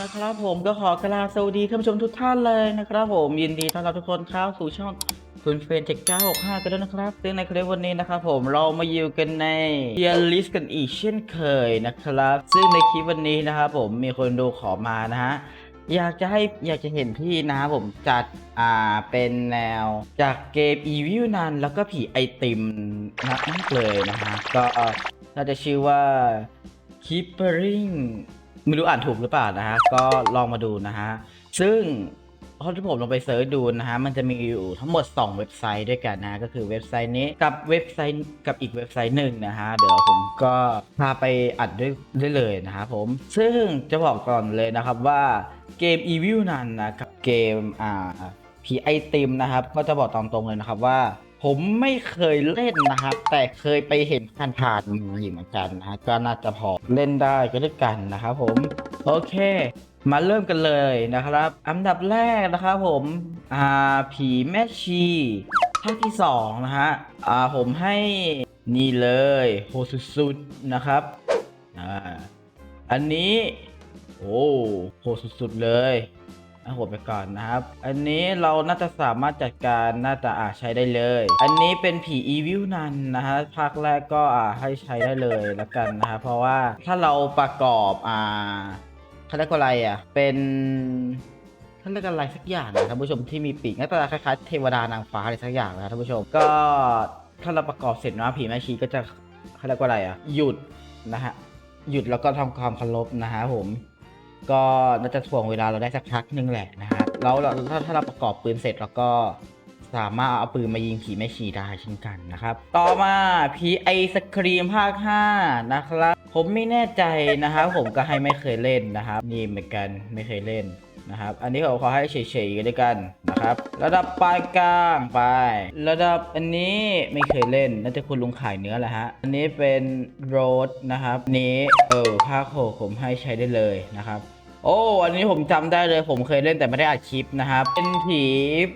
นะครับผมก็ขอกราบสวัสดีท่านผู้ชมทุกท่านเลยนะครับผมยินดีต้อนรับทุกคนเข้าสู่ช่องคุณเฟรนเทค965กันด้วยนะครับ ซึ่งในคลิปวันนี้นะครับผมเรามาอยู่กันในเ e ียลิสกันอีกเช่นเคยนะครับ ซึ่งในคลิปวันนี้นะครับผมมีคนดูขอมานะฮะอยากจะให้อยากจะเห็นพี่นะครับผมจัดอ่าเป็นแนวจากเกม Evil นันแล้วก็ผีไอติมนะมากเลยนะฮะก็น่าจะชื่อว่า Keepering ไม่รู้อ่านถูกหรือเปล่านะฮะ ก็ลองมาดูนะฮะ ซึ่งพอที่ผมลองไปเซิร์ชดูนะฮะ มันจะมีอยู่ทั้งหมด 2 เว็บไซต์ด้วยกันนะ ก็คือเว็บไซต์นี้กับเว็บไซต์กับอีกเว็บไซต์หนึ่งนะฮะ เดี๋ยวผมก็พาไปอัดด้วยได้เลยนะครับผม ซึ่งจะบอกก่อนเลยนะครับว่าเกม Evil นั้นนะกับเกมอ่าผีไอติมนะครับ ก็จะบอกตามตรงเลยนะครับว่า ผมไม่เคยเล่นนะครับ แต่เคยไปเห็นผ่านๆมาอยู่เหมือนกันนะก็น่าจะพอเล่นได้ก็ด้วยกันนะครับผม โอเค มาเริ่มกันเลยนะครับ อันดับแรกนะครับผมอ่าผีแม่ชีภาคที่สองนะฮะอ่าผมให้นี่เลยโหสุดๆนะครับอ่าอันนี้ โอ้โหสุดๆเลย เอาหัวไปก่อนนะครับ อันนี้เราน่าจะสามารถจัดการน่าจะอาใช้ได้เลย อันนี้เป็นผีอีวิลนันนะฮะภาคแรกก็อ่าให้ใช้ได้เลยแล้วกันนะฮะเพราะว่าถ้าเราประกอบอ่าเขาเรียกว่าอะไรอะเป็นเขาเรียกอะไรสักอย่างนะท่านผู้ชมที่มีปีกน้าตาคล้ายๆเทวดานางฟ้าอะไรสักอย่างนะท่านผู้ชม ก็ถ้าเราประกอบเสร็จนะผีแม่ชีก็จะเขาเรียกว่าอะไรอะหยุดนะฮะหยุดแล้วก็ทำความเคารพนะฮะผม ก็น่าจะถ่วงเวลาเราได้สักพักหนึงแหละนะฮะแล้วเราถ้าถ้าเราประกอบปืนเสร็จเราก็สามารถเอาปืนมายิงผีแม่ชีได้เช่นกันนะครับ ต่อมาผีไอศครีมภาค 5 นะครับ ผมไม่แน่ใจนะครับ ผมก็ให้ไม่เคยเล่นนะครับ นี่เหมือนกันไม่เคยเล่น นะครับ อันนี้ผมขอให้เฉยๆกันด้วยกันนะครับ ระดับปลายกลางไป ระดับอันนี้ไม่เคยเล่นน่าจะคุณลุงขายเนื้อแหละฮะ อันนี้เป็นโรดนะครับอันนี้เออภาคหกผมให้ใช้ได้เลยนะครับโอ้ อันนี้ผมจำได้เลยผมเคยเล่นแต่ไม่ได้อัดคลิปนะครับ เป็นผี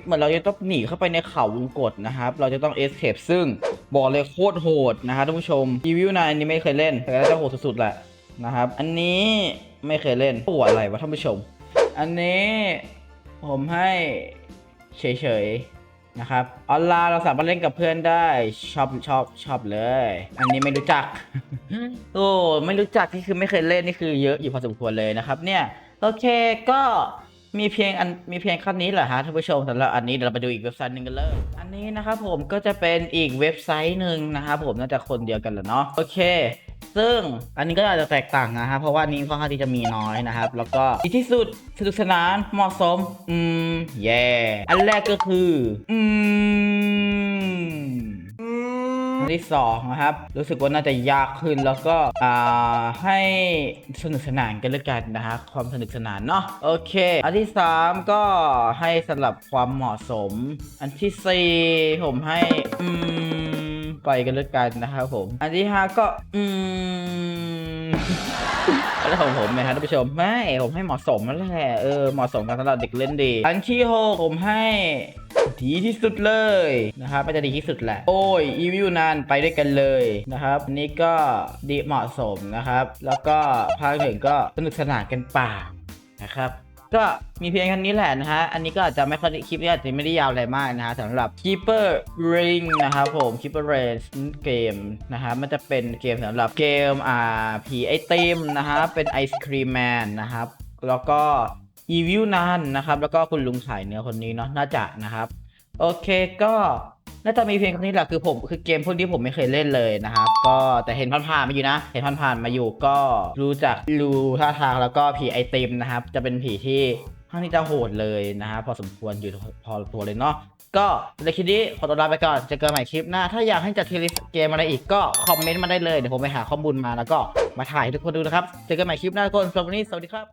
เหมือนเราจะต้องหนีเข้าไปในเขาวงกฏนะครับ เราจะต้องเอสเคปซึ่งบอกเลยโคตรโหดนะครับท่านผู้ชมรีวิวนายอันนี้ไม่เคยเล่นแต่ก็จะโหดสุดๆแหละนะครับ อันนี้ไม่เคยเล่นปวดอะไรวะท่านผู้ชม อันนี้ผมให้เฉยๆนะครับออนไลน์เราสามารถเล่นกับเพื่อนได้ชอบชอบชอบเลย อันนี้ไม่รู้จัก โอ้ไม่รู้จักนี่คือไม่เคยเล่นนี่คือเยอะอยู่พอสมควรเลยนะครับ เนี่ยโอเคก็มีเพียงอันมีเพียงขั้นนี้แหละฮะท่านผู้ชมสำหรับอันนี้เดี๋ยวเราไปดูอีกเว็บไซต์หนึ่งกันเลย อันนี้นะครับผมก็จะเป็นอีกเว็บไซต์หนึ่งนะครับผมน่าจะคนเดียวกันแหละเนาะโอเค ซึ่งอันนี้ก็อาจจะแตกต่างนะครับเพราะว่านนี้ค่อนข้างที่จะมีน้อยนะครับ แล้วก็ดีที่สุดสนุกสนานเหมาะสม อืมแย่อันแรกก็คือ อืมอันที่สองนะครับ รู้สึกว่าน่าจะยากขึ้นแล้วก็อ่าให้สนุกสนานกันเลยกันนะฮะความสนุกสนานเนาะโอเค อันที่สามก็ให้สำหรับความเหมาะสม อันที่สี่ผมให้อืม ไปกันเลยกันนะครับผม อันที่ห้าก็ อืมแล้วของผมนะครับท่านผู้ชมไม่ผมให้เหมาะสมนั่นแหละเออเหมาะสมกันสำหรับเด็กเล่นดี อันที่หกผมให้ดีที่สุดเลยนะครับไม่จะดีที่สุดแหละ โอ้ยอีวิวนานไปด้วยกันเลยนะครับอันนี้ก็ดีเหมาะสมนะครับ แล้วก็ภาคหนึ่งก็สนุกสนานกันป่านะครับ ก็มีเพียงแค่นี้แหละนะฮะ อันนี้ก็อาจจะไม่ค่อยคลิปนี้อาจจะไม่ได้ยาวอะไรมากนะฮะสำหรับ Keeper Ring นะครับผม Keeper Ring เกมนะฮะมันจะเป็นเกมสำหรับเกมอ่าผีไอติมนะฮะเป็นไอศครีมแมนนะครับ แล้วก็ Evil นันนะครับ แล้วก็คุณลุงขายเนื้อคนนี้เนาะน่าจะนะครับ โอเคก็ น่าจะมีเพียงค่นี้แหละคือผมคือเกมพวกนี้ผมไม่เคยเล่นเลยนะครับ ก็แต่เห็นผ่านๆมาอยู่นะ เห็นผ่านๆมาอยู่ก็รู้จักรู้ท่าทางแล้วก็ผีไอติมนะครับ จะเป็นผีที่ค่อนข้างที่จะโหดเลยนะฮะพอสมควรอยู่พอตัวเลยเนาะก็ในคลิปนี้ขอตัวลาไปก่อนเจอกันใหม่คลิปหน้า ถ้าอยากให้จัดทีลิสเกมอะไรอีกก็คอมเมนต์มาได้เลย เดี๋ยวผมไปหาข้อมูลมาแล้วก็มาถ่ายให้ทุกคนดูนะครับ เจอกันใหม่คลิปหน้าทุกคนสำหรับวันนี้สวัสดีครับ